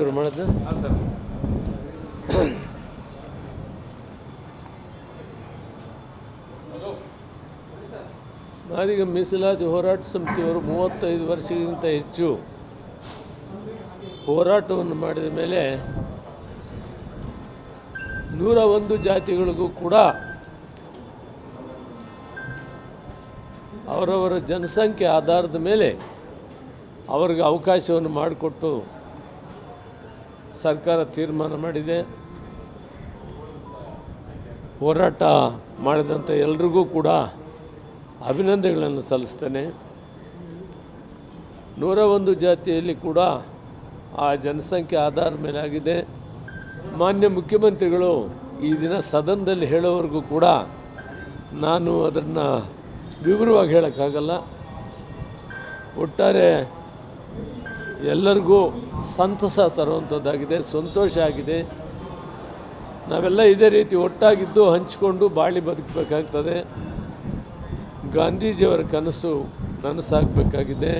ಶುರು ಮಾಡಿದ್ದು ನಾವೀಗ ಮೀಸಲಾತಿ ಹೋರಾಟ ಸಮಿತಿಯವರು ಮೂವತ್ತೈದು ವರ್ಷಕ್ಕಿಂತ ಹೆಚ್ಚು ಹೋರಾಟವನ್ನು ಮಾಡಿದ ಮೇಲೆ ನೂರ ಒಂದು ಜಾತಿಗಳಿಗೂ ಕೂಡ ಅವರವರ ಜನಸಂಖ್ಯೆ ಆಧಾರದ ಮೇಲೆ ಅವ್ರಿಗೆ ಅವಕಾಶವನ್ನು ಮಾಡಿಕೊಟ್ಟು ಸರ್ಕಾರ ತೀರ್ಮಾನ ಮಾಡಿದೆ. ಹೋರಾಟ ಮಾಡಿದಂಥ ಎಲ್ರಿಗೂ ಕೂಡ ಅಭಿನಂದನೆಗಳನ್ನು ಸಲ್ಲಿಸ್ತೇನೆ. ನೂರ ಒಂದು ಜಾತಿಯಲ್ಲಿ ಕೂಡ ಆ ಜನಸಂಖ್ಯೆ ಆಧಾರದ ಮೇಲೆ ಆಗಿದೆ ಮಾನ್ಯ ಮುಖ್ಯಮಂತ್ರಿಗಳು ಈ ದಿನ ಸದನದಲ್ಲಿ ಹೇಳೋವರೆಗೂ ಕೂಡ ನಾನು ಅದನ್ನು ವಿವರವಾಗಿ ಹೇಳೋಕ್ಕಾಗಲ್ಲ. ಒಟ್ಟಾರೆ ಎಲ್ಲರಿಗೂ ಸಂತಸ ತರುವಂಥದ್ದಾಗಿದೆ, ಸಂತೋಷ ಆಗಿದೆ. ನಾವೆಲ್ಲ ಇದೇ ರೀತಿ ಒಟ್ಟಾಗಿದ್ದು, ಹಂಚಿಕೊಂಡು ಬಾಳಿ ಬದುಕಬೇಕಾಗ್ತದೆ. ಗಾಂಧೀಜಿಯವರ ಕನಸು ನನಸಾಗಬೇಕಾಗಿದೆ.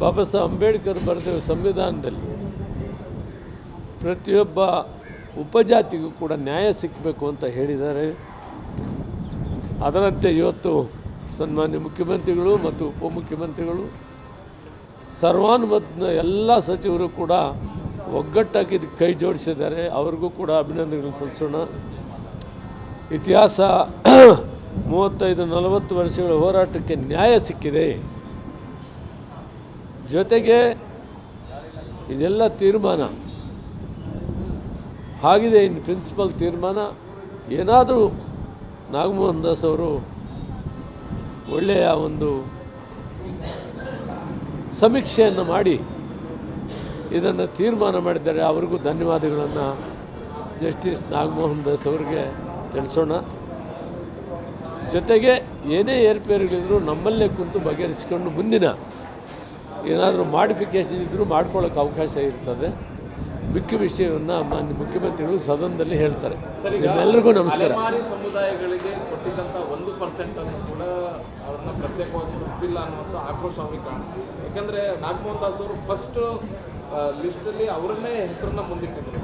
ಬಾಬಾ ಸಾಹೇಬ್ ಅಂಬೇಡ್ಕರ್ ಬರೆದ ಸಂವಿಧಾನದಲ್ಲಿ ಪ್ರತಿಯೊಬ್ಬ ಉಪಜಾತಿಗೂ ಕೂಡ ನ್ಯಾಯ ಸಿಕ್ಕಬೇಕು ಅಂತ ಹೇಳಿದ್ದಾರೆ. ಅದರಂತೆ ಇವತ್ತು ಸನ್ಮಾನ್ಯ ಮುಖ್ಯಮಂತ್ರಿಗಳು ಮತ್ತು ಉಪಮುಖ್ಯಮಂತ್ರಿಗಳು ಸರ್ವಾನುಮತದ ಎಲ್ಲ ಸಚಿವರು ಕೂಡ ಒಗ್ಗಟ್ಟಾಗಿ ಕೈ ಜೋಡಿಸಿದ್ದಾರೆ. ಅವ್ರಿಗೂ ಕೂಡ ಅಭಿನಂದನೆಗಳನ್ನು ಸಲ್ಲಿಸೋಣ ಇತಿಹಾಸ ಮೂವತ್ತೈದು ನಲವತ್ತು ವರ್ಷಗಳ ಹೋರಾಟಕ್ಕೆ ನ್ಯಾಯ ಸಿಕ್ಕಿದೆ. ಜೊತೆಗೆ ಇದೆಲ್ಲ ತೀರ್ಮಾನ. ಆಗಿದೆ ಇನ್ನು ಪ್ರಿನ್ಸಿಪಲ್ ತೀರ್ಮಾನ. ಏನಾದರೂ ನಾಗಮೋಹನ್ ದಾಸ್ ಅವರು ಒಳ್ಳೆಯ ಒಂದು ಸಮೀಕ್ಷೆಯನ್ನು ಮಾಡಿ ಇದನ್ನು ತೀರ್ಮಾನ ಮಾಡಿದ್ದಾರೆ. ಅವರಿಗೂ ಧನ್ಯವಾದಗಳನ್ನು ಜಸ್ಟಿಸ್ ನಾಗಮೋಹನ್ ದಾಸ್ ಅವರಿಗೆ ತಿಳಿಸೋಣ. ಜೊತೆಗೆ ಏನೇ ಏರ್ಪೇರುಗಳಿದ್ರು ನಮ್ಮಲ್ಲೇ ಕುಂತು ಬಗೆಹರಿಸಿಕೊಂಡು ಮುಂದಿನ ಏನಾದರೂ ಮಾಡಿಫಿಕೇಶನ್ ಇದ್ದರೂ ಮಾಡ್ಕೊಳ್ಳೋಕೆ ಅವಕಾಶ ಇರ್ತದೆ. ಮುಖ್ಯ ವಿಷಯವನ್ನು ಮಾನ್ಯ ಮುಖ್ಯಮಂತ್ರಿಗಳು ಸದನದಲ್ಲಿ ಹೇಳ್ತಾರೆ. ನಿಮ್ಮೆಲ್ಲರಿಗೂ ನಮಸ್ಕಾರ. ಸಮುದಾಯಗಳಿಗೆ ಕೊಟ್ಟಿದ್ದಂಥ ಒಂದು ಪರ್ಸೆಂಟ್ ಅನ್ನು ಕೂಡ ಅವರನ್ನು ಪ್ರತ್ಯೇಕವಾಗಿ ಗುರುತಿಸಿಲ್ಲ ಅನ್ನುವಂಥ ಆಕ್ರೋಶ ಅವ್ರಿಗೆ ಕಾಣುತ್ತೆ ಯಾಕಂದರೆ ನಾಗಮೋಹನ್ ದಾಸ್ ಅವರು ಫಸ್ಟ್ ಲಿಸ್ಟಲ್ಲಿ ಅವರನ್ನೇ ಹೆಸರನ್ನ ಮುಂದಿಟ್ಟಿದ್ರು.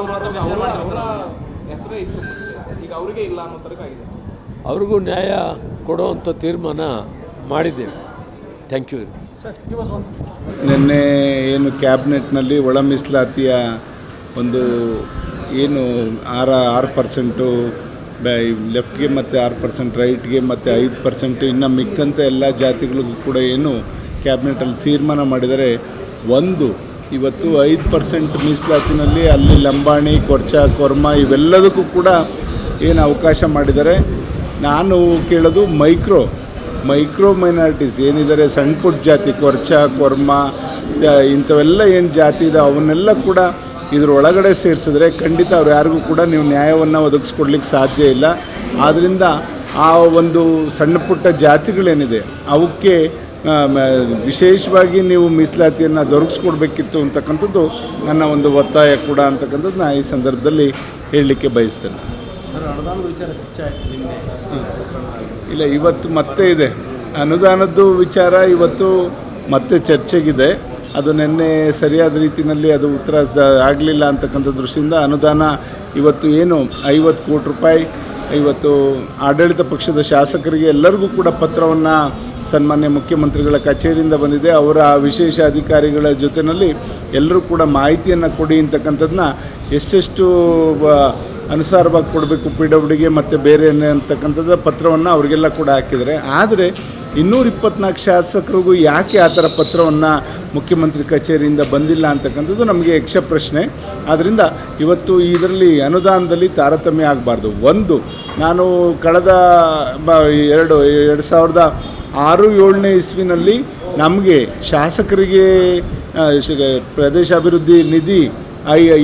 ಹೋರಾಟದಲ್ಲಿ ಅವರ ಅವರ ಹೆಸರೇ ಇತ್ತು. ಈಗ ಅವರಿಗೆ ಇಲ್ಲ ಅನ್ನೋ ತರಕ ಆಗಿದೆ. ಅವ್ರಿಗೂ ನ್ಯಾಯ ಕೊಡುವಂಥ ತೀರ್ಮಾನ ಮಾಡಿದ್ದೇವೆ. ಥ್ಯಾಂಕ್ ಯು ನಿನ್ನೆ ಏನು ಕ್ಯಾಬಿನೆಟ್ನಲ್ಲಿ ಒಳ ಮೀಸಲಾತಿಯ ಒಂದು ಏನು ಆರ, ಆರು ಪರ್ಸೆಂಟು ಲೆಫ್ಟ್ಗೆ ಮತ್ತು ಆರು ಪರ್ಸೆಂಟ್, ರೈಟ್ಗೆ ಮತ್ತು ಐದು ಪರ್ಸೆಂಟು, ಇನ್ನು ಮಿಕ್ಕಂಥ ಎಲ್ಲ ಜಾತಿಗಳಿಗೂ ಕೂಡ ಏನು ಕ್ಯಾಬಿನೆಟಲ್ಲಿ ತೀರ್ಮಾನ ಮಾಡಿದರೆ ಒಂದು, ಇವತ್ತು ಐದು ಪರ್ಸೆಂಟ್ ಮೀಸಲಾತಿನಲ್ಲಿ ಅಲ್ಲಿ ಲಂಬಾಣಿ, ಕೊರ್ಚ, ಕೊರ್ಮ ಇವೆಲ್ಲದಕ್ಕೂ ಕೂಡ ಏನು ಅವಕಾಶ ಮಾಡಿದ್ದಾರೆ ನಾನು ಕೇಳೋದು ಮೈಕ್ರೋ ಮೈಕ್ರೋ ಮೈನಾರಿಟೀಸ್ ಏನಿದ್ದಾರೆ ಸಣ್ಣ ಪುಟ್ಟ ಜಾತಿ ಕೊರ್ಚ ಕೊರ್ಮ ಇಂಥವೆಲ್ಲ ಏನು ಜಾತಿ ಇದೆ ಅವನ್ನೆಲ್ಲ ಕೂಡ ಇದ್ರ ಒಳಗಡೆ ಸೇರಿಸಿದ್ರೆ ಖಂಡಿತ ಅವ್ರು ಯಾರಿಗೂ ಕೂಡ ನೀವು ನ್ಯಾಯವನ್ನು ಒದಗಿಸ್ಕೊಡ್ಲಿಕ್ಕೆ ಸಾಧ್ಯ ಇಲ್ಲ. ಆದ್ದರಿಂದ ಆ ಒಂದು ಸಣ್ಣ ಪುಟ್ಟ ಜಾತಿಗಳೇನಿದೆ ಅವಕ್ಕೆ ವಿಶೇಷವಾಗಿ ನೀವು ಮೀಸಲಾತಿಯನ್ನು ದೊರಕಿಸ್ಕೊಡ್ಬೇಕಿತ್ತು ಅಂತಕ್ಕಂಥದ್ದು ನನ್ನ ಒಂದು ಒತ್ತಾಯ ಕೂಡ ಅಂತಕ್ಕಂಥದ್ದು ನಾನು ಈ ಸಂದರ್ಭದಲ್ಲಿ ಹೇಳಲಿಕ್ಕೆ ಬಯಸ್ತೇನೆ. ಇಲ್ಲ, ಇವತ್ತು ಮತ್ತೆ ಇದೆ. ಅನುದಾನದ್ದು ವಿಚಾರ ಇವತ್ತು ಮತ್ತೆ ಚರ್ಚೆಗಿದೆ. ಅದು ನಿನ್ನೆ ಸರಿಯಾದ ರೀತಿಯಲ್ಲಿ ಅದು ಉತ್ತರ ಆಗಲಿಲ್ಲ ಅಂತಕ್ಕಂಥ ದೃಷ್ಟಿಯಿಂದ ಅನುದಾನ ಇವತ್ತು ಏನು? ಐವತ್ತು ಕೋಟಿ ರೂಪಾಯಿ. ಇವತ್ತು ಆಡಳಿತ ಪಕ್ಷದ ಶಾಸಕರಿಗೆ ಎಲ್ಲರಿಗೂ ಕೂಡ ಪತ್ರವನ್ನು ಸನ್ಮಾನ್ಯ ಮುಖ್ಯಮಂತ್ರಿಗಳ ಕಚೇರಿಯಿಂದ ಬಂದಿದೆ. ಅವರ ವಿಶೇಷ ಅಧಿಕಾರಿಗಳ ಜೊತೆಯಲ್ಲಿ ಎಲ್ಲರೂ ಕೂಡ ಮಾಹಿತಿಯನ್ನು ಕೊಡಿ ಅಂತಕ್ಕಂಥದ್ದನ್ನ ಎಷ್ಟೆಷ್ಟು ಅನುಸಾರವಾಗಿ ಕೊಡಬೇಕು ಪಿ ಡಬ್ಲ್ಯೂಡಿಗೆ ಮತ್ತು ಬೇರೆ ಅಂತಕ್ಕಂಥದ್ದು ಪತ್ರವನ್ನು ಅವರಿಗೆಲ್ಲ ಕೂಡ ಹಾಕಿದ್ದಾರೆ. ಆದರೆ ಇನ್ನೂರ ಇಪ್ಪತ್ನಾಲ್ಕು ಶಾಸಕರಿಗೂ ಯಾಕೆ ಆ ಥರ ಪತ್ರವನ್ನು ಮುಖ್ಯಮಂತ್ರಿ ಕಚೇರಿಯಿಂದ ಬಂದಿಲ್ಲ ಅಂತಕ್ಕಂಥದ್ದು ನಮಗೆ ಯಕ್ಷ ಪ್ರಶ್ನೆ. ಆದ್ದರಿಂದ ಇವತ್ತು ಇದರಲ್ಲಿ ಅನುದಾನದಲ್ಲಿ ತಾರತಮ್ಯ ಆಗಬಾರ್ದು. ಒಂದು, ನಾನು ಕಳೆದ ಬ ಎರಡು ಎರಡು ಸಾವಿರದ ಆರು, ಏಳನೇ ಇಸ್ವಿನಲ್ಲಿ ನಮಗೆ ಶಾಸಕರಿಗೆ ಪ್ರದೇಶಾಭಿವೃದ್ಧಿ ನಿಧಿ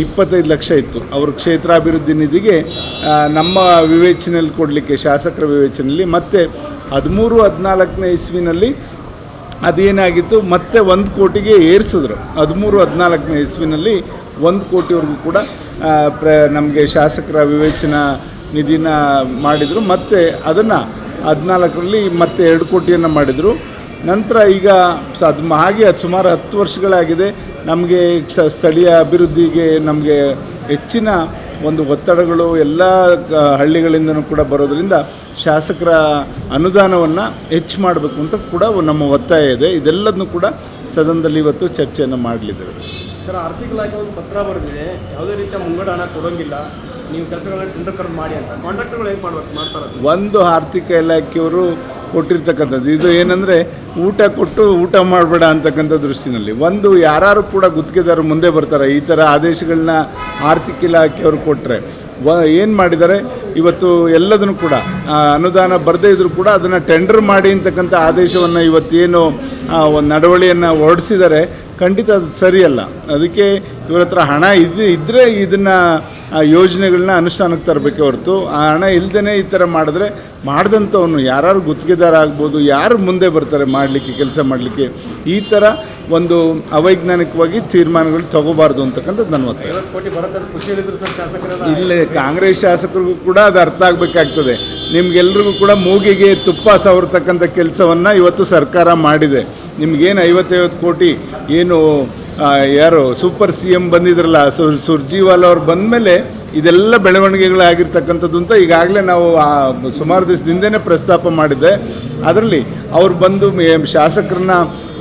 ಇಪ್ಪತ್ತೈದು ಲಕ್ಷ ಇತ್ತು. ಅವರು ಕ್ಷೇತ್ರಾಭಿವೃದ್ಧಿ ನಿಧಿಗೆ ನಮ್ಮ ವಿವೇಚನೆಯಲ್ಲಿ ಕೊಡಲಿಕ್ಕೆ, ಶಾಸಕರ ವಿವೇಚನೆಯಲ್ಲಿ, ಮತ್ತು ಹದಿಮೂರು, ಹದಿನಾಲ್ಕನೇ ಇಸ್ವಿನಲ್ಲಿ ಅದೇನಾಗಿತ್ತು, ಮತ್ತೆ ಒಂದು ಕೋಟಿಗೆ ಏರಿಸಿದ್ರು. ಹದಿಮೂರು, ಹದಿನಾಲ್ಕನೇ ಇಸ್ವಿನಲ್ಲಿ ಒಂದು ಕೋಟಿವರೆಗೂ ಕೂಡ ಪ್ರ, ನಮಗೆ ಶಾಸಕರ ವಿವೇಚನಾ ನಿಧಿನ ಮಾಡಿದರು. ಮತ್ತು ಅದನ್ನು ಹದಿನಾಲ್ಕರಲ್ಲಿ ಮತ್ತೆ ಎರಡು ಕೋಟಿಯನ್ನು ಮಾಡಿದರು. ನಂತರ ಈಗ ಅದು ಹಾಗೆ ಅದು ಸುಮಾರು ಹತ್ತು ವರ್ಷಗಳಾಗಿದೆ. ನಮಗೆ ಸ್ಥಳೀಯ ಅಭಿವೃದ್ಧಿಗೆ ನಮಗೆ ಹೆಚ್ಚಿನ ಒಂದು ಒತ್ತಡಗಳು ಎಲ್ಲ ಹಳ್ಳಿಗಳಿಂದನೂ ಕೂಡ ಬರೋದರಿಂದ ಶಾಸಕರ ಅನುದಾನವನ್ನು ಹೆಚ್ಚು ಮಾಡಬೇಕು ಅಂತ ಕೂಡ ನಮ್ಮ ಒತ್ತಾಯ ಇದೆ. ಇದೆಲ್ಲದನ್ನು ಕೂಡ ಸದನದಲ್ಲಿ ಇವತ್ತು ಚರ್ಚೆಯನ್ನು ಮಾಡಲಿದ್ದೇವೆ. ಸರ್, ಆರ್ಥಿಕ ಇಲಾಖೆ ಒಂದು ಪತ್ರ ಬರೆದಿದೆ. ಯಾವುದೇ ರೀತಿಯ ಮುಂಗಡ ಹಣ ಕೊಡೋಂಗಿಲ್ಲ. ನೀವು ಮಾಡಿ ಅಂತ. ಕಾಂಟ್ರಾಕ್ಟರ್ಗಳು ಹೇಗೆ ಮಾಡ್ಬೇಕು ಮಾಡ್ತಾರೆ ಒಂದು ಆರ್ಥಿಕ ಇಲಾಖೆಯವರು ಕೊಟ್ಟಿರ್ತಕ್ಕಂಥದ್ದು. ಇದು ಏನಂದರೆ ಊಟ ಕೊಟ್ಟು ಊಟ ಮಾಡಬೇಡ ಅಂತಕ್ಕಂಥ ದೃಷ್ಟಿನಲ್ಲಿ. ಒಂದು ಯಾರು ಕೂಡ ಗುತ್ತಿಗೆದಾರರು ಮುಂದೆ ಬರ್ತಾರೆ, ಈ ಥರ ಆದೇಶಗಳನ್ನ ಆರ್ಥಿಕ ಇಲಾಖೆಯವರು ಕೊಟ್ಟರೆ ವ, ಏನು ಮಾಡಿದ್ದಾರೆ? ಇವತ್ತು ಎಲ್ಲದನ್ನು ಕೂಡ ಅನುದಾನ ಬರದೇ ಇದ್ದರೂ ಕೂಡ ಅದನ್ನು ಟೆಂಡರ್ ಮಾಡಿ ಅಂತಕ್ಕಂಥ ಆದೇಶವನ್ನು ಇವತ್ತೇನು ಒಂದು ನಡವಳಿಯನ್ನು ಹೊರಡಿಸಿದ್ದಾರೆ. ಖಂಡಿತ ಅದು ಸರಿಯಲ್ಲ. ಅದಕ್ಕೆ ಇವ್ರ ಹತ್ರ ಹಣ ಇದು ಇದ್ದರೆ ಇದನ್ನು ಯೋಜನೆಗಳನ್ನ ಅನುಷ್ಠಾನಕ್ಕೆ ತರಬೇಕೆ ಹೊರತು ಆ ಹಣ ಇಲ್ಲದೇ ಈ ಥರ ಮಾಡಿದ್ರೆ ಮಾಡಿದಂಥವನು ಯಾರು ಗುತ್ತಿಗೆದಾರ ಆಗ್ಬೋದು ಯಾರು ಮುಂದೆ ಬರ್ತಾರೆ ಮಾಡಲಿಕ್ಕೆ ಕೆಲಸ ಮಾಡಲಿಕ್ಕೆ ಈ ಥರ ಒಂದು ಅವೈಜ್ಞಾನಿಕವಾಗಿ ತೀರ್ಮಾನಗಳು ತಗೋಬಾರ್ದು ಅಂತಕ್ಕಂಥದ್ದು ನನ್ನ ಒತ್ತಾಯ ಇಲ್ಲಿ ಕಾಂಗ್ರೆಸ್ ಶಾಸಕರಿಗೂ ಕೂಡ ಅದು ಅರ್ಥ ಆಗಬೇಕಾಗ್ತದೆ. ನಿಮ್ಗೆಲ್ರಿಗೂ ಕೂಡ ಮೂಗಿಗೆ ತುಪ್ಪ ಸವರ್ತಕ್ಕಂಥ ಕೆಲಸವನ್ನು ಇವತ್ತು ಸರ್ಕಾರ ಮಾಡಿದೆ. ನಿಮಗೇನು ಐವತ್ತೈವತ್ತು ಕೋಟಿ ಏನು ಯಾರು ಸೂಪರ್ ಸಿ ಎಂ ಬಂದಿದ್ರಲ್ಲ, ಸುರ್ ಸುರ್ಜಿವಾಲ ಅವ್ರು ಬಂದಮೇಲೆ ಇದೆಲ್ಲ ಬೆಳವಣಿಗೆಗಳಾಗಿರ್ತಕ್ಕಂಥದ್ದು ಅಂತ ಈಗಾಗಲೇ ನಾವು ಆ, ಸುಮಾರು ದಿವಸದಿಂದನೇ ಪ್ರಸ್ತಾಪ ಮಾಡಿದ್ದೆ. ಅದರಲ್ಲಿ ಅವ್ರು ಬಂದು ಶಾಸಕರನ್ನ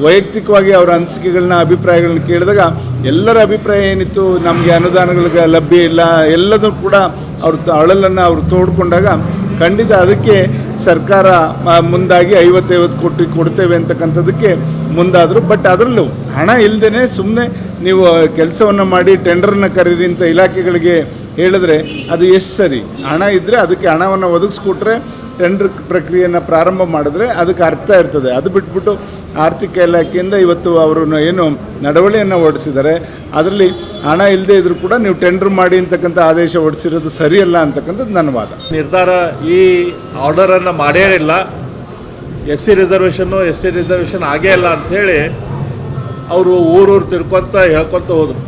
ವೈಯಕ್ತಿಕವಾಗಿ ಅವರ ಅನಿಸಿಕೆಗಳನ್ನ, ಅಭಿಪ್ರಾಯಗಳನ್ನ ಕೇಳಿದಾಗ ಎಲ್ಲರ ಅಭಿಪ್ರಾಯ ಏನಿತ್ತು, ನಮಗೆ ಅನುದಾನಗಳಿಗೆ ಲಭ್ಯ ಇಲ್ಲ ಎಲ್ಲದೂ ಕೂಡ ಅವ್ರ ಅಳಲನ್ನು ಅವರು ತೋಡ್ಕೊಂಡಾಗ ಖಂಡಿತ ಅದಕ್ಕೆ ಸರ್ಕಾರ ಮುಂದಾಗಿ ಐವತ್ತೈವತ್ತು ಕೋಟಿ ಕೊಡ್ತೇವೆ ಅಂತಕ್ಕಂಥದ್ದಕ್ಕೆ ಮುಂದಾದರು. ಬಟ್ ಅದರಲ್ಲೂ ಹಣ ಇಲ್ಲದೇ ಸುಮ್ಮನೆ ನೀವು ಕೆಲಸವನ್ನು ಮಾಡಿ ಟೆಂಡರ್ನ ಕರೀರಿ ಅಂತ ಇಲಾಖೆಗಳಿಗೆ ಹೇಳಿದ್ರೆ ಅದು ಎಷ್ಟು ಸರಿ? ಹಣ ಇದ್ದರೆ ಅದಕ್ಕೆ ಹಣವನ್ನು ಒದಗಿಸ್ಕೊಟ್ರೆ ಟೆಂಡರ್ ಪ್ರಕ್ರಿಯೆಯನ್ನು ಪ್ರಾರಂಭ ಮಾಡಿದ್ರೆ ಅದಕ್ಕೆ ಅರ್ಥ ಇರ್ತದೆ. ಅದು ಬಿಟ್ಬಿಟ್ಟು ಆರ್ಥಿಕ ಇಲಾಖೆಯಿಂದ ಇವತ್ತು ಅವರು ಏನು ನಡವಳಿಯನ್ನು ಹೊರಡಿಸಿದ್ದಾರೆ ಅದರಲ್ಲಿ ಹಣ ಇಲ್ಲದೆ ಇದ್ರೂ ಕೂಡ ನೀವು ಟೆಂಡರ್ ಮಾಡಿ ಅಂತಕ್ಕಂಥ ಆದೇಶ ಹೊರಡಿಸಿರೋದು ಸರಿಯಲ್ಲ ಅಂತಕ್ಕಂಥದ್ದು ನನ್ನ ವಾದ. ನಿರ್ಧಾರ ಈ ಆರ್ಡರನ್ನು ಮಾಡೇ ಇಲ್ಲ. ಎಸ್ ಸಿ ರಿಸರ್ವೇಷನ್ನು ಎಸ್ ಟಿ ರಿಸರ್ವೇಷನ್ ಆಗೇ ಇಲ್ಲ ಅಂಥೇಳಿ ಅವರು ಊರೂರು ತಿರ್ಕೊತ ಹೇಳ್ಕೊತ ಹೋದರು.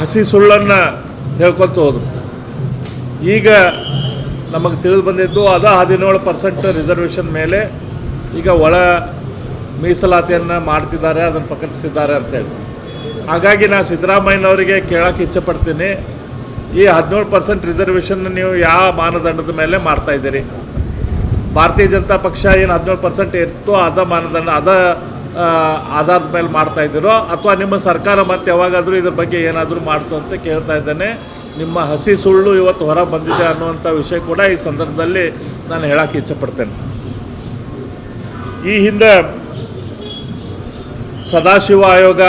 ಹಸಿ ಸುಳ್ಳನ್ನು ಹೇಳ್ಕೊತ ಹೋದರು. ಈಗ ನಮಗೆ ತಿಳಿದು ಬಂದಿದ್ದು ಅದ ಹದಿನೇಳು ಪರ್ಸೆಂಟ್ ರಿಸರ್ವೇಷನ್ ಮೇಲೆ ಈಗ ಒಳ ಮೀಸಲಾತಿಯನ್ನು ಮಾಡ್ತಿದ್ದಾರೆ, ಅದನ್ನು ಪ್ರಕಟಿಸಿದ್ದಾರೆ ಅಂತೇಳಿ. ಹಾಗಾಗಿ ನಾನು ಸಿದ್ದರಾಮಯ್ಯನವರಿಗೆ ಕೇಳೋಕೆ ಇಚ್ಛೆಪಡ್ತೀನಿ ಈ ಹದಿನೇಳು ಪರ್ಸೆಂಟ್ ರಿಸರ್ವೇಷನ್ ನೀವು ಯಾವ ಮಾನದಂಡದ ಮೇಲೆ ಮಾಡ್ತಾಯಿದ್ದೀರಿ ಭಾರತೀಯ ಜನತಾ ಪಕ್ಷ ಏನು ಹದಿನೇಳು ಪರ್ಸೆಂಟ್ ಇರ್ತೋ ಅದ ಮಾನದಂಡ, ಅದ ಆಧಾರದ ಮೇಲೆ ಮಾಡ್ತಾಯಿದ್ದೀರೋ ಅಥವಾ ನಿಮ್ಮ ಸರ್ಕಾರ ಮತ್ತೆ ಯಾವಾಗಾದರೂ ಇದ್ರ ಬಗ್ಗೆ ಏನಾದರೂ ಮಾಡ್ತು ಅಂತ ಕೇಳ್ತಾ ಇದ್ದೇನೆ. ನಿಮ್ಮ ಹಸಿ ಸುಳ್ಳು ಇವತ್ತು ಹೊರ ಬಂದಿದೆ ಅನ್ನುವಂಥ ವಿಷಯ ಕೂಡ ಈ ಸಂದರ್ಭದಲ್ಲಿ ನಾನು ಹೇಳಕ್ಕೆ ಇಚ್ಛೆಪಡ್ತೇನೆ. ಈ ಹಿಂದೆ ಸದಾಶಿವ ಆಯೋಗ,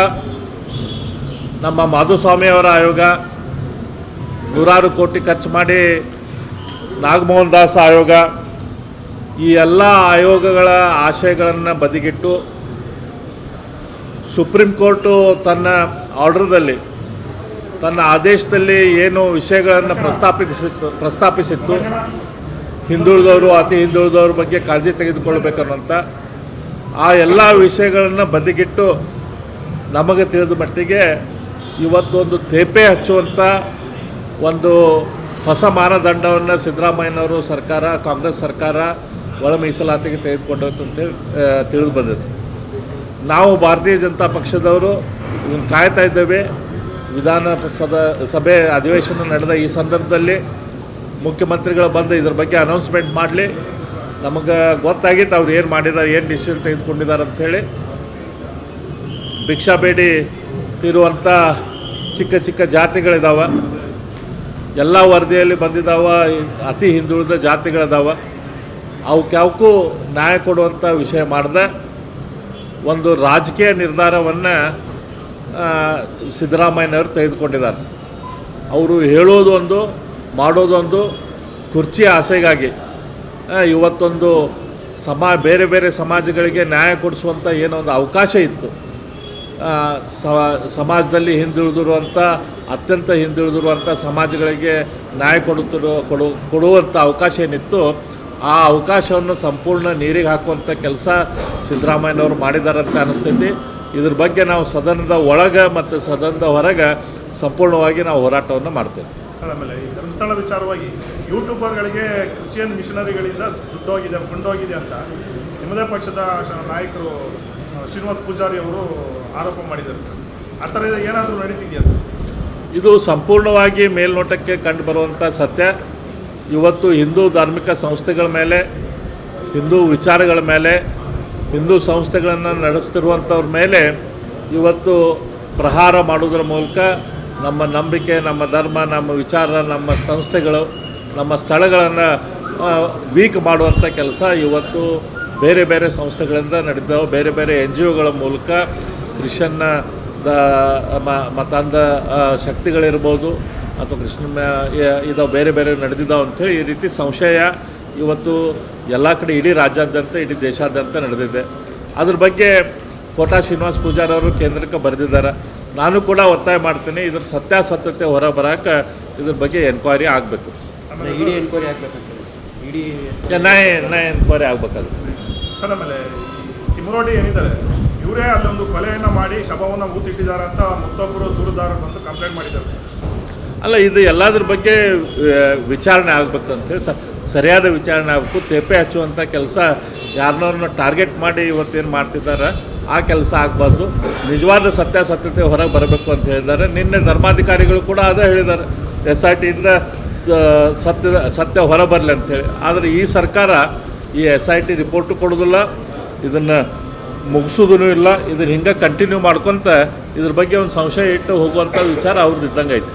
ನಮ್ಮ ಮಾಧುಸ್ವಾಮಿಯವರ ಆಯೋಗ, ನೂರಾರು ಕೋಟಿ ಖರ್ಚು ಮಾಡಿ ನಾಗಮೋಹನ್ ದಾಸ್ ಆಯೋಗ, ಈ ಎಲ್ಲ ಆಯೋಗಗಳ ಆಶಯಗಳನ್ನು ಬದಿಗಿಟ್ಟು ಸುಪ್ರೀಂ ಕೋರ್ಟು ತನ್ನ ಆರ್ಡರ್ದಲ್ಲಿ ತನ್ನ ಆದೇಶದಲ್ಲಿ ಏನು ವಿಷಯಗಳನ್ನು ಪ್ರಸ್ತಾಪಿಸಿತ್ತು ಪ್ರಸ್ತಾಪಿಸಿತ್ತು. ಹಿಂದುಳಿದವರು, ಅತಿ ಹಿಂದುಳಿದವ್ರ ಬಗ್ಗೆ ಕಾಳಜಿ ತೆಗೆದುಕೊಳ್ಬೇಕನ್ನುವಂಥ ಆ ಎಲ್ಲ ವಿಷಯಗಳನ್ನು ಬದಿಗಿಟ್ಟು ನಮಗೆ ತಿಳಿದ ಮಟ್ಟಿಗೆ ಇವತ್ತೊಂದು ತೇಪೆ ಹಚ್ಚುವಂಥ ಒಂದು ಹೊಸ ಮಾನದಂಡವನ್ನು ಸಿದ್ದರಾಮಯ್ಯನವರು ಸರ್ಕಾರ, ಕಾಂಗ್ರೆಸ್ ಸರ್ಕಾರ ಒಳ ಮೀಸಲಾತಿಗೆ ತೆಗೆದುಕೊಂಡು ಅಂತೇಳಿ ತಿಳಿದು ಬಂದಿದೆ. ನಾವು ಭಾರತೀಯ ಜನತಾ ಪಕ್ಷದವರು ಇದನ್ನು ಕಾಯ್ತಾ ಇದ್ದೇವೆ. ವಿಧಾನ ಸದ ಸಭೆ ಅಧಿವೇಶನ ನಡೆದ ಈ ಸಂದರ್ಭದಲ್ಲಿ ಮುಖ್ಯಮಂತ್ರಿಗಳು ಬಂದು ಇದ್ರ ಬಗ್ಗೆ ಅನೌನ್ಸ್ಮೆಂಟ್ ಮಾಡಲಿ. ನಮಗೆ ಗೊತ್ತಾಗಿತ್ತು ಅವ್ರು ಏನು ಮಾಡಿದ್ದಾರೆ ಏನು ಡಿಸಿಷನ್ ತೆಗೆದುಕೊಂಡಿದ್ದಾರೆ ಅಂಥೇಳಿ ಭಿಕ್ಷಾ ಬೇಡಿ ತಿರುವಂಥ ಚಿಕ್ಕ ಚಿಕ್ಕ ಜಾತಿಗಳಿದಾವೆ. ಎಲ್ಲ ವರದಿಯಲ್ಲಿ ಬಂದಿದ್ದಾವೆ ಅತಿ ಹಿಂದುಳಿದ ಜಾತಿಗಳಿದಾವ. ಅವಕ್ಕೆ ಯಾವಕ್ಕೂ ನ್ಯಾಯ ಕೊಡುವಂಥ ವಿಷಯ ಮಾಡಿದೆ. ಒಂದು ರಾಜಕೀಯ ನಿರ್ಧಾರವನ್ನು ಸಿದ್ದರಾಮಯ್ಯನವರು ತೆಗೆದುಕೊಂಡಿದ್ದಾರೆ. ಅವರು ಹೇಳೋದೊಂದು ಮಾಡೋದೊಂದು ಕುರ್ಚಿ ಆಸೆಗಾಗಿ. ಇವತ್ತೊಂದು ಸಮಾ, ಬೇರೆ ಬೇರೆ ಸಮಾಜಗಳಿಗೆ ನ್ಯಾಯ ಕೊಡಿಸುವಂಥ ಏನೋ ಒಂದು ಅವಕಾಶ ಇತ್ತು. ಸಮಾಜದಲ್ಲಿ ಹಿಂದುಳಿದಿರುವಂಥ ಅತ್ಯಂತ ಹಿಂದುಳಿದಿರುವಂಥ ಸಮಾಜಗಳಿಗೆ ನ್ಯಾಯ ಕೊಡುತ್ತಿರುವ, ಕೊಡು ಕೊಡುವಂಥ ಅವಕಾಶ ಏನಿತ್ತು, ಆ ಅವಕಾಶವನ್ನು ಸಂಪೂರ್ಣ ನೀರಿಗೆ ಹಾಕುವಂಥ ಕೆಲಸ ಸಿದ್ದರಾಮಯ್ಯನವರು ಮಾಡಿದ್ದಾರೆ ಅಂತ ಅನಿಸ್ತೈತಿ. ಇದ್ರ ಬಗ್ಗೆ ನಾವು ಸದನದ ಒಳಗೆ ಮತ್ತು ಸದನದ ಹೊರಗೆ ಸಂಪೂರ್ಣವಾಗಿ ನಾವು ಹೋರಾಟವನ್ನು ಮಾಡ್ತೇವೆ. ಸರ್ ಆಮೇಲೆ ಈ ಧರ್ಮಸ್ಥಳ ವಿಚಾರವಾಗಿ ಯೂಟ್ಯೂಬರ್ಗಳಿಗೆ ಕ್ರಿಶ್ಚಿಯನ್ ಮಿಷನರಿಗಳಿಂದ ದುಡ್ಡೋಗಿದೆ ಕೊಂಡೋಗಿದೆ ಅಂತ ನಿಮ್ಮದೇ ಪಕ್ಷದ ನಾಯಕರು ಶ್ರೀನಿವಾಸ್ ಪೂಜಾರಿ ಅವರು ಆರೋಪ ಮಾಡಿದ್ದಾರೆ ಸರ್. ಆ ಥರ ಏನಾದರೂ ನಡೀತಿದೆಯಾ ಸರ್? ಇದು ಸಂಪೂರ್ಣವಾಗಿ ಮೇಲ್ನೋಟಕ್ಕೆ ಕಂಡು ಬರುವಂಥ ಸತ್ಯ. ಇವತ್ತು ಹಿಂದೂ ಧಾರ್ಮಿಕ ಸಂಸ್ಥೆಗಳ ಮೇಲೆ ಹಿಂದೂ ವಿಚಾರಗಳ ಮೇಲೆ ಹಿಂದೂ ಸಂಸ್ಥೆಗಳನ್ನು ನಡೆಸ್ತಿರುವಂಥವ್ರ ಮೇಲೆ ಇವತ್ತು ಪ್ರಹಾರ ಮಾಡೋದ್ರ ಮೂಲಕ ನಮ್ಮ ನಂಬಿಕೆ, ನಮ್ಮ ಧರ್ಮ, ನಮ್ಮ ವಿಚಾರ, ನಮ್ಮ ಸಂಸ್ಥೆಗಳು, ನಮ್ಮ ಸ್ಥಳಗಳನ್ನು ವೀಕ್ ಮಾಡುವಂಥ ಕೆಲಸ ಇವತ್ತು ಬೇರೆ ಬೇರೆ ಸಂಸ್ಥೆಗಳಿಂದ ನಡೀತಾವೆ. ಬೇರೆ ಬೇರೆ ಎನ್ ಜಿ ಒಗಳ ಮೂಲಕ ಕ್ರಿಶ್ಚನ್ನ ದ ಮತಾಂಧ ಶಕ್ತಿಗಳಿರ್ಬೋದು ಅಥವಾ ಕೃಷ್ಣ ಇದಾವೆ ಬೇರೆ ಬೇರೆ ನಡೆದಿದ್ದಾವೆ ಅಂಥೇಳಿ ಈ ರೀತಿ ಸಂಶಯ ಇವತ್ತು ಎಲ್ಲ ಕಡೆ ಇಡೀ ರಾಜ್ಯಾದ್ಯಂತ ಇಡೀ ದೇಶಾದ್ಯಂತ ನಡೆದಿದೆ. ಅದ್ರ ಬಗ್ಗೆ ಕೋಟಾ ಶ್ರೀನಿವಾಸ ಪೂಜಾರಿ ಅವರು ಕೇಂದ್ರಕ್ಕೆ ಬರೆದಿದ್ದಾರೆ. ನಾನು ಕೂಡ ಒತ್ತಾಯ ಮಾಡ್ತೀನಿ ಇದ್ರ ಸತ್ಯಾಸತ್ಯತೆ ಹೊರ ಬರೋಕೆ ಇದ್ರ ಬಗ್ಗೆ ಎನ್ಕ್ವೈರಿ ಆಗಬೇಕು. ಇಡಿ ಎನ್ಕ್ವೈರಿ ಆಗಬೇಕು ಇಡಿ ನ್ಯಾಯ ನ್ಯಾಯ ಎನ್ಕ್ವೈರಿ ಆಗಬೇಕಾಗುತ್ತೆ. ಸರ್ ಆಮೇಲೆ ಈ ತಿಮ್ಮರೋಡಿ ಏನಿದ್ದಾರೆ ಇವರೇ ಅಲ್ಲೊಂದು ಕೊಲೆಯನ್ನು ಮಾಡಿ ಶಬವನ್ನು ಊತಿಟ್ಟಿದ್ದಾರೆ ಅಂತ ಮತ್ತೊಬ್ಬರು ದೂರದಾರರು ಬಂದು ಕಂಪ್ಲೇಂಟ್ ಮಾಡಿದ್ದಾರೆ ಸರ್. ಅಲ್ಲ, ಇದು ಎಲ್ಲದ್ರ ಬಗ್ಗೆ ವಿಚಾರಣೆ ಆಗಬೇಕು ಅಂತೇಳಿ ಸರಿಯಾದ ವಿಚಾರಣೆ ಆಗಬೇಕು. ತೇಪೆ ಹಚ್ಚುವಂಥ ಕೆಲಸ ಯಾರನ್ನೋರನ್ನ ಟಾರ್ಗೆಟ್ ಮಾಡಿ ಇವತ್ತೇನು ಮಾಡ್ತಿದ್ದಾರೆ ಆ ಕೆಲಸ ಆಗಬಾರ್ದು. ನಿಜವಾದ ಸತ್ಯಾಸತ್ಯತೆ ಹೊರಗೆ ಬರಬೇಕು ಅಂತ ಹೇಳಿದ್ದಾರೆ. ನಿನ್ನೆ ಧರ್ಮಾಧಿಕಾರಿಗಳು ಕೂಡ ಅದೇ ಹೇಳಿದ್ದಾರೆ. ಎಸ್ ಐ ಟಿಯಿಂದ ಸತ್ಯದ ಸತ್ಯ ಹೊರ ಬರಲಿ ಅಂತೇಳಿ ಆದರೆ ಈ ಸರ್ಕಾರ ಈ ಎಸ್ ಐ ಟಿ ರಿಪೋರ್ಟು ಕೊಡೋದಿಲ್ಲ, ಇದನ್ನು ಮುಗಿಸೋದೂ ಇಲ್ಲ, ಇದನ್ನು ಹಿಂಗೆ ಕಂಟಿನ್ಯೂ ಮಾಡ್ಕೊತ ಇದ್ರ ಬಗ್ಗೆ ಒಂದು ಸಂಶಯ ಇಟ್ಟು ಹೋಗುವಂಥ ವಿಚಾರ ಅವ್ರದ್ದು ಇದ್ದಂಗೆ ಐತಿ